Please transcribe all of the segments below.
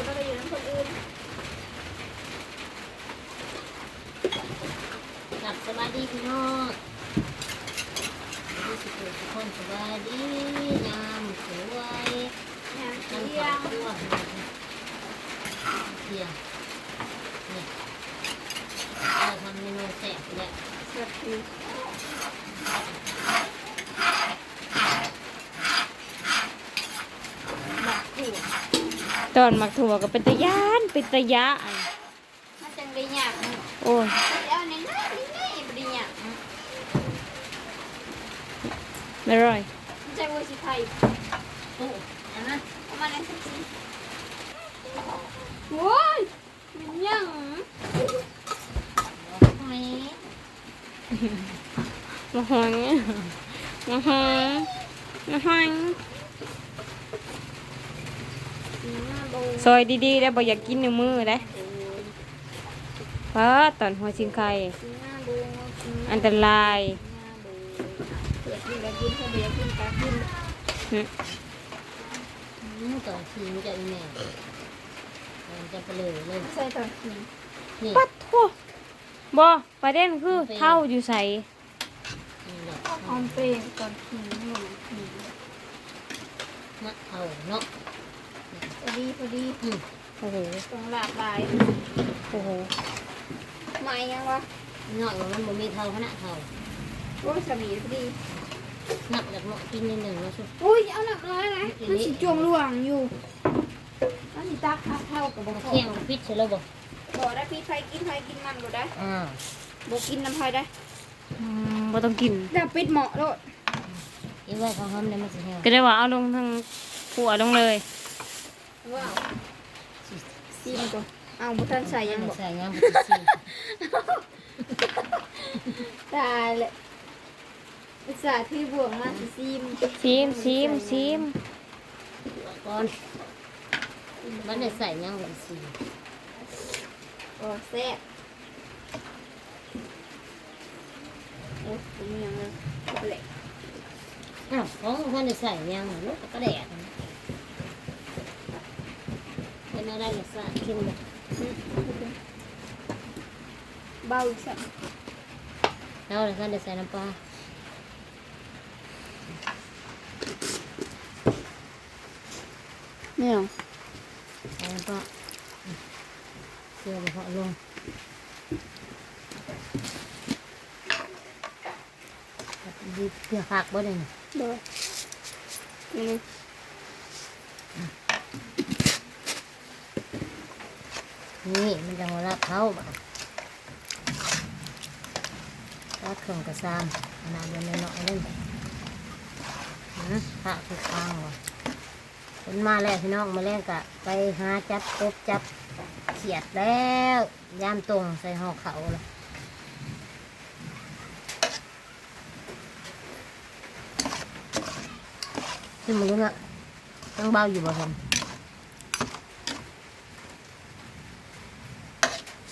ฉันไม่ได้อยู่น้ำคนอื่นหลับสบายดีพี่น้องทุกคนทุกคนสบายดีงามสวยงานน้ำเที่ยขาวงทั่วเที่ยงนี่เราทำเมนูแซ่บเนี่ยสวัสดีบักถั่ว ตอนหมักถั่วก็เป็นตะยานเป็นตะยะอันมันจังได้หยาบโอ้ยแล้วนี่นะนี่นี่บริหยาบไม่ร่อยมันใจวัวสิไทยโอ้อันนั้นประมาณนั้นสิโว้ยมันยังหอยมาหอยมาหอยมาหอย สีหน้าโบ ซอยดีๆแล้วบ่อยากกินในมือได้ป้าตอนหัวชิงไข่สีหน้าโบสีหน้าอันตรายโบเปิดกินแล้วกินเขาเบียร์กินกากินหึอืมต่อทีมจะอีแม่มันจะไปเลยเลยใส่ตอนกินนี่ปัดโถ่บ่ประเด็นคือเท่าอยู่ใส่นี่แหละหอมเปรี้ยวตอนกินหนูกินมะเอาเนาะ พอดีพอดีอืมโอ้โหตรงหลากหลายโอ้โหไม่ยังวะหน่อยว่ามันบ่มีเท่าขนาดเท่าโอ้ยสามีพอดีหนักจากเหมาะกินนิดหนึ่งแล้วสุดอุ้ยเอาหนักน้อยนะมันสิจวงหลวงอยู่มันสิตักอัพเท่ากับบ่มาพอเที่ยงพิษใช่แล้วบ่บ่ได้พี่ไฟกินไฟกินมันบ่ได้อ่าบ่กินน้ำไฟได้อืมบ่ต้องกินแต่ปิดเหมาะโลดอีว่าเขาทำเนี่ยมันสิแห้งก็ได้ว่าเอาลงทางขัวลงเลย ว้าวซีมก่อนเอาบ่ทันใส่ยังบ่ใส่งามบ่สิตายเลยอุตส่าห์ที่บวกมาสิซีมซีมซีมซีมก่อนมันได้ใส่ยังบ่สิโอ้แซ่บโอ้ยมีหยังเลยเละอ้าวของมันได้ใส่ยังลูกก็แดด เป็นอะไรล่ะซะกินบ่เบาอีกสักแล้วท่ นได้ใส่น้ำปลาเนี่ยใส่น้ำปลาลือบ่พอลงดีเพื่อผักบ่ได้นี่บ่นี่นี่มันจะหัวรักเขาบ่รักเครื่องกระซามขนาดเดียวน้อยๆเลยนะผักทุกทางว่ะคนมาแล้วพี่น้องมาแรงกะ ไปหาจับกบจับเขียดแล้วย่ามตรงใส่ห่อเขาเลยที่มึงรู้นะต้องเบาอยู่บ่ผม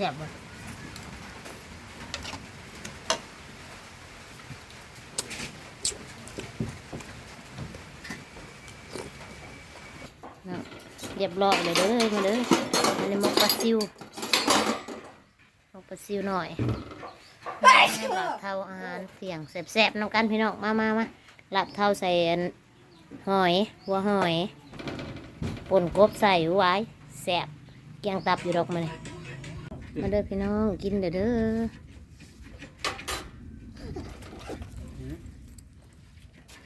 สียบบ่เนาะเรียบร้อยเลยเด้อมาเด้ออันนี้หมกปลาซิวมกปลาซิวหน่อยหลับเท่าอาหารเสี่ยงแสบๆน้ำกันพี่น้องมามามาหลับเท่าใส่หอยหัวหอยป่นกบใส่ไว้แสบเกียงตับอยู่ดอกมันนี่ มาเด้อพี่น้องกินเด้อเด้อ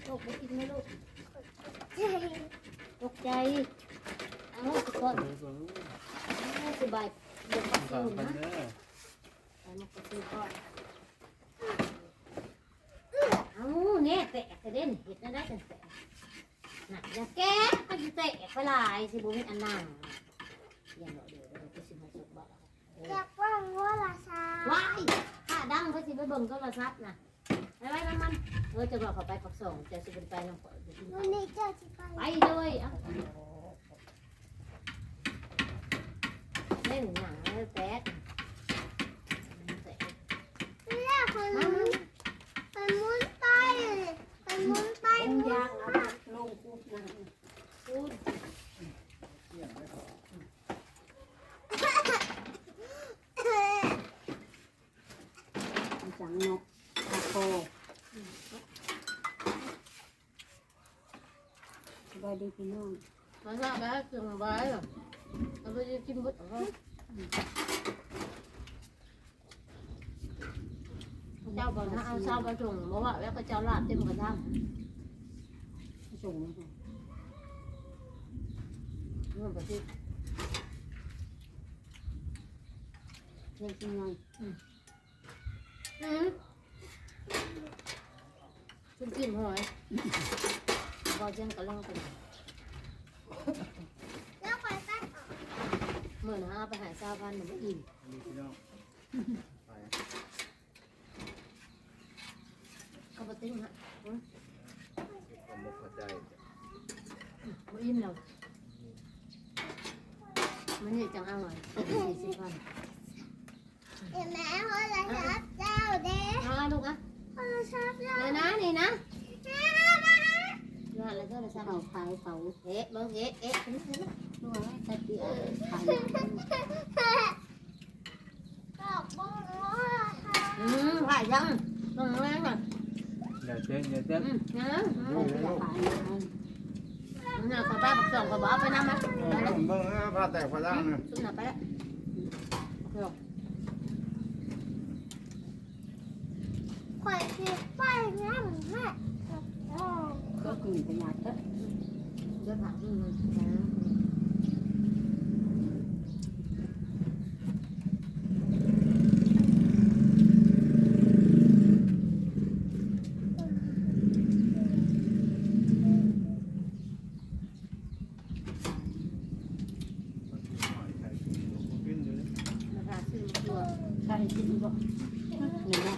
ลูกกินไหมลูกตกใจเอาทุกคนเอสบายเดี๋ยวปลาซิวนะใส่หมกปลาซิวก่อนเอาเนี่ยแตกกระเด็นเห็ดนั่นได้กันแตกหนักอย่าแก้ก็จะแตกไปหลายสิบุ้มอันนั่งอย่างเดี๋ยวเดี๋ยวไปสิมาสุกบ่ อยากเบิ่งโทรศัพท์ว้ายถ้าดังเขาสิไปเบิ่งโทรศัพท์น่ะไปไว้มันมันเออจะบอกเขาไปปักส่งจะสิเป็นไปน้องฝนจะกิวันนี้เจ้าจะไปไปเลยเอ้าเล่นหนังแล้วแต่ด แรกคนมุนคนมุนไปเลยคนมุนไปมุน พูด ดีพี่น้องมาหน้าไปให้เครื่องไว้หรอเราไปกินบุตรเขาเจ้าบอกนะเอาเช้าไปส่งบอกว่าแล้วก็เจ้าลาดเต็มกระทะส่งนู่นไปที่เล็กน้อยอืมคุณกินหอยบอกยังกำลังไปแล้วคอยตัดออกเมื่อนะไปหาชาวบ้านหนูไม่อิ่มนี่พี่น้อง ไปเขาไปติ้งฮะผมบ่เข้าใจไม่อิ่มแล้วมันนี่จังเอาหน่อยสี่สิบวันเห็นไหมเขาจะรับเจ้าเด้เอาลูกอะเขาจะชอบเจ้าเลยนะนี่นะแม่มานี่อะไรก็เลยๆทำเขาขายเขาเอ๊ะเบิ้งเอ๊ะเอ๊ะด้วยแต่เดียวขายบอกบ้องว่าค่ะอืม ผ่ายังลงแรงอะอย่าเต้นอย่าเต้นอืมนะดูเลยลูกขายน่ะขอป้าบักสองขอบอกไปน้ำไหม ผมเบิ่งนะผ้าแตกผ้าล่างนะ สุดหนักไปแล้ว คอยคือไปงั้นแม่โอ้ ก็กินประหยัดก็เดินผ่านอืมกินอยู่เลยราคาซื้อมาตัวขายกินก็นี่นะ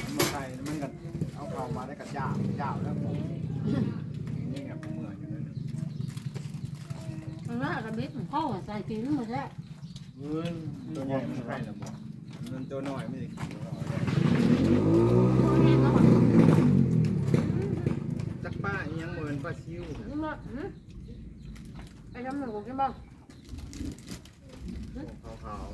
มันมาไทยมันก็เอาเข้ามาได้กับยาวยาวแล้วผมนี่ไงผมเหมือนอยู่นั่นมันว่ากระบิ๊กพ่อใส่กินหมดแล้วเฮ้ยตัวใหญ่มันใช่หรือเปล่ามันตัวน้อยไม่ได้กินหรอกจักป้ายังเหมือนป้าซิวนี่มาไปทำหนึ่งกูกินบ้างขาวตาว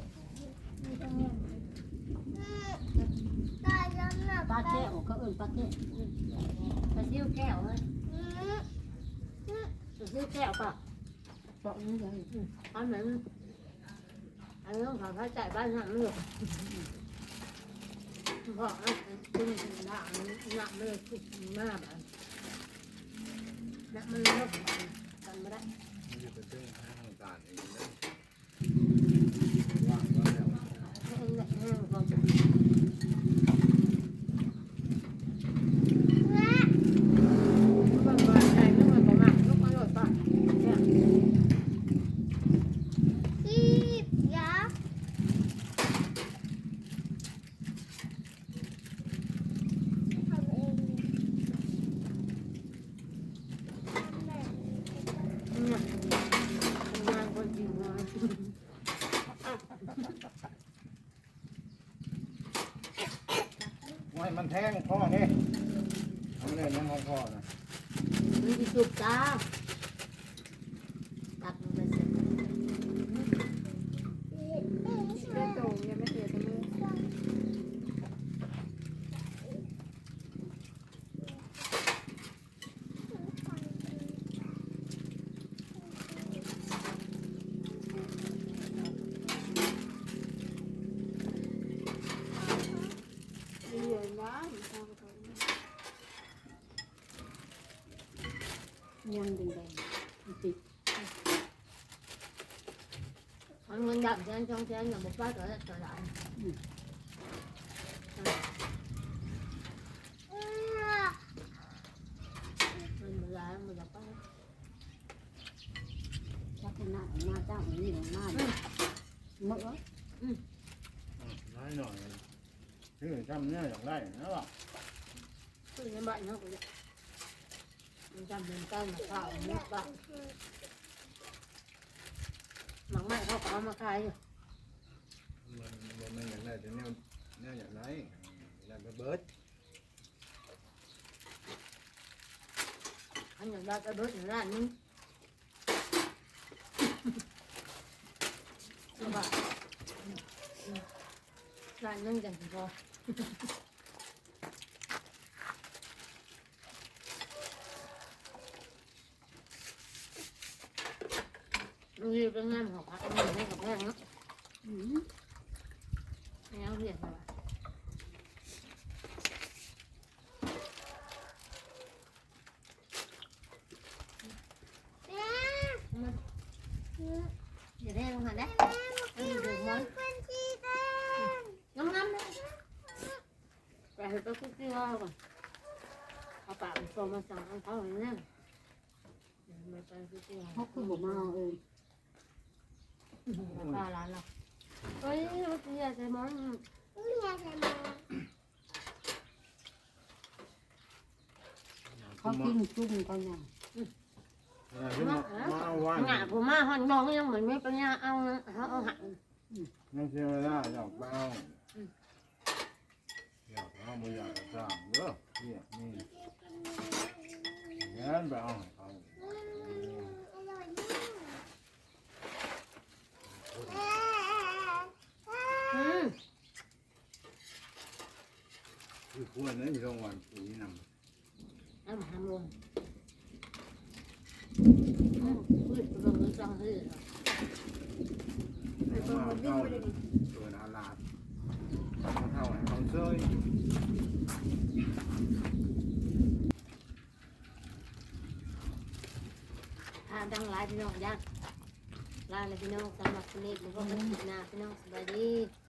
ปลาแก้วก็เอิ้นปลาแก้วเลย อืม ไปซิ้วแก้วป่ะปอกนี่เลยอันไหนอันนี้ต้องขอค่าจ่ายบ้านหันเลยเพราะอันนี้หนักหนักเลยทุกหน้าบ้านหนักมันลบกันไม่ได้ๆมันจะเป็นเรื่องทางการเองนะว่างก็แล้ว แห้งแห้งพอจะ แม่ บางวันใจไม่มันประมาณลูกอร่อยป่ะเนี่ย ที่ยักษ์ทำเอง เนี่ยทำงานคนจริงนะ ว่าให้มัน แทงพ่อนี่ทำเลยน้องพ่อนะ มีจุดจ้าตักลงไปเสร็จ เล่นโตยังไม่เสียแต่มือ เรียนนะทางเขา ยังแดงๆติดมันเงินดับแทนช่องแทนอย่างบอกว่าตัวละตัวละอืมมันเวลามัน จะไปชักหน้าหน้าเจ้านี่หน้าหมดแล้วน้อยหน่อยชื่อจำเนี่ยอย่างไรนะวะคือในบ้านเขาก็จะมันจำเป็นต้นมะพร้าวมุกบ้างหมักไม้เขาก็เอามาขายอยู่มันมันอย่างไรแต่แนวแนวอย่างไรแล้วก็เบิร์ดอันอย่างได้ก็เบิดอยู่ร้านนึงสบายร้านนึงจังพอ ลูเรียกงานของพักมันไม่กับแพงเนาะอืมไม่เอาเรียกมาแม่เดี๋ยวได้ลงหันได้แม่เมื่อกี้มันน้ำน้ำเลยไปให้ไปคุกกี้ว่าก่อนเอาปากโฟมมาสั่งเขาอย่างนี้ไม่ไปคุกกี้ว่าเขาคือบอกมาเอาเอง ป้าร้านเราเฮ้ยเมื่อกี้ใส่มอนนี่ไงใช่ไหมเขากินจุ่มกันอย่างมามาเอาวันงานผมมาหันน้องยังเหมือนไม่ปัญญาเอาเขาเอาหันยังเชื่อไม่ได้อยากไปเอาอยากเอาไม่อยากจ้างเด้อเนี่ยนี่งั้นไปเอาให้เขา อร่อยมากแม่ อืม คือควรนะมีรางวัลปุ๋ยนำเอามาทำลงพืชลงมือจังเลยไปเบิ่งคนดิ้งไปเลยดิเปิดอาลาดเขาเท่าไหร่เขาเซยทานดังหลายพี่น้องย่างลาเลยพี่น้องสำหรับคนนี้ผมก็เป็นหน้าพี่น้องสบายดี